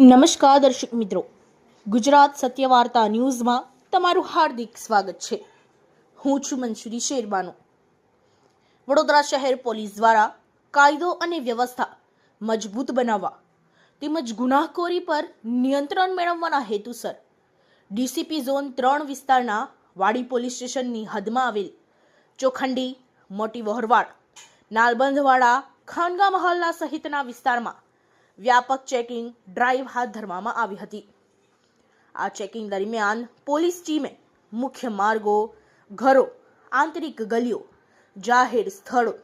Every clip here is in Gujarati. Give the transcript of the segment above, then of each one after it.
નમસ્કાર દર્શક મિત્રો. ગુજરાત સત્ય વાર્તા ન્યૂઝમાં તમારું હાર્દિક સ્વાગત છે. હું છું મંશુરી શેરબાનો. વડોદરા શહેર પોલીસ દ્વારા કાયદો અને વ્યવસ્થા મજબૂત બનાવવા તેમજ ગુનાખોરી પર નિયંત્રણ મેળવવાના હેતુસર ડીસીપી ઝોન ત્રણ વિસ્તારના વાડી પોલીસ સ્ટેશનની હદમાં આવેલ ચોખંડી, મોટી વહોરવાડ નાલબંધવાડા, ખાનગા મહલ્લા સહિતના વિસ્તારમાં વ્યાપક ચેકિંગ ડ્રાઈવ હાથ ધરવામાં આવી હતી. આ ચેકિંગ દરમિયાન પોલીસ ટીમે મુખ્ય માર્ગો, ઘરો, આંતરિક ગલીઓ, જાહેર સ્થળો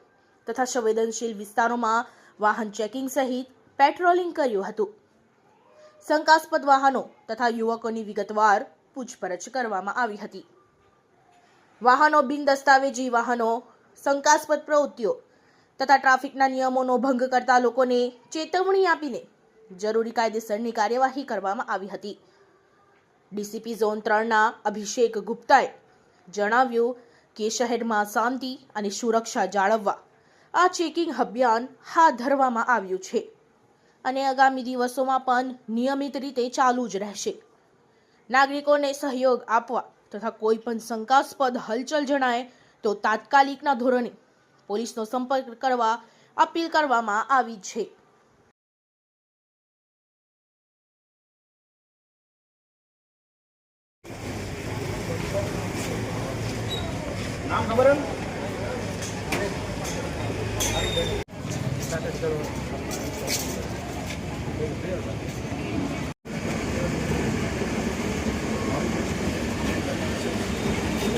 તથા સંવેદનશીલ વિસ્તારોમાં વાહન ચેકિંગ સહિત પેટ્રોલિંગ કર્યું હતું. શંકાસ્પદ વાહનો તથા યુવકોની વિગતવાર પૂછપરછ કરવામાં આવી હતી. વાહનો બિન દસ્તાવેજી વાહનો, શંકાસ્પદ પ્રવૃત્તિઓ તથા ટ્રાફિકના નિયમોનો ભંગ કરતા લોકોને ચેતવણી આપીને જરૂરી કાયદેસરની કાર્યવાહી કરવામાં આવી હતી. ડીસીપી ઝોન ત્રણના અભિષેક ગુપ્તાએ જણાવ્યું કે શહેરમાં શાંતિ અને સુરક્ષા જાળવવા આ ચેકિંગ અભિયાન હાથ ધરવામાં આવ્યું છે અને આગામી દિવસોમાં પણ નિયમિત રીતે ચાલુ જ રહેશે. નાગરિકોને સહયોગ આપવા તથા કોઈ પણ શંકાસ્પદ હલચલ જણાય તો તાત્કાલિકના ધોરણે પોલીસનો સંપર્ક કરવા અપીલ કરવામાં આવી છે નામ ખબર હે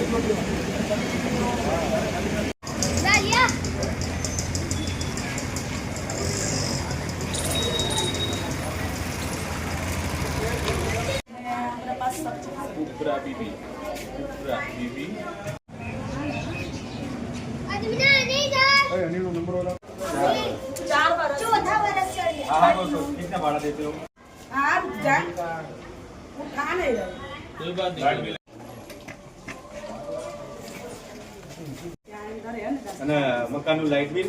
Dalia! ઉપરા બીબી ઉપરા બીબી અનિલ નો નંબર ઓલા ભાડા દેતે હો મકાનનું લાઇટ બિલ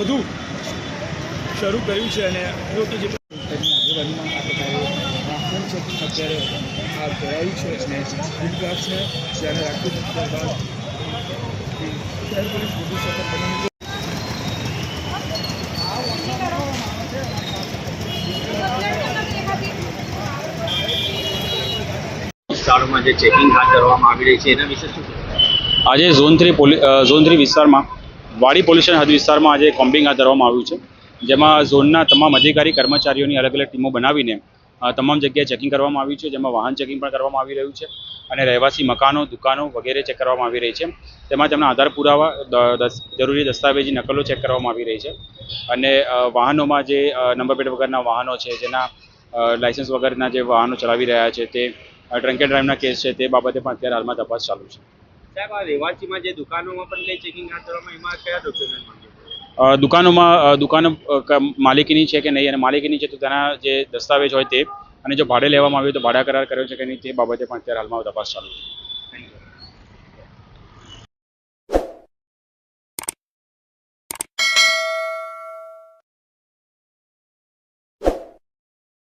બધું શરૂ કર્યું છે અને લોકો જે આજુબાજુમાં આ પ્રકારે અત્યારે આ ભરાયું છે અને વિકાસ છે ત્યારે રાખવું ત્યારબાદ પોલીસ વધુ વિસ્તારોમાં જે ચેકિંગ હાથ ધરવામાં આવી રહી છે એના વિશે શું આજે zone three police zone three વિસ્તારમાં વાડી પોલ્યુશન હદ વિસ્તારમાં આજે કોમ્બિંગ હાથ ધરવામાં આવ્યું છે. જેમાં ઝોનના તમામ અધિકારી, કર્મચારીઓની અલગ અલગ ટીમો બનાવીને તમામ જગ્યાએ ચેકિંગ કરવામાં આવ્યું છે. જેમાં વાહન ચેકિંગ પણ કરવામાં આવી રહ્યું છે અને રહેવાસી મકાનો, દુકાનો વગેરે ચેક કરવામાં આવી રહી છે. તેમાં તેમના આધાર પુરાવા જરૂરી દસ્તાવેજી, નકલો ચેક કરવામાં આવી રહી છે. અને વાહનોમાં જે નંબર પ્લેટ વગરના વાહનો છે, જેના લાઇસન્સ વગરના જે વાહનો ચલાવી રહ્યા છે, તે ડ્રંક એન્ડ ડ્રાઈવના કેસ છે, તે બાબતે પણ અત્યારે હાલમાં તપાસ ચાલુ છે. સાહેબ જે દુકાનોમાં પણ ચેકિંગ હાથ એમાં કયા ડોક્યુમેન્ટ દુકાનોમાં દુકાનો માલિકીની છે કે નહીં અને માલિકીની છે તો તેના જે દસ્તાવેજ હોય તે, અને જો ભાડે લેવામાં આવ્યું તો ભાડા કરાર કર્યો છે કે નહીં તે બાબતે પણ અત્યારે હાલમાં તપાસ ચાલુ છે.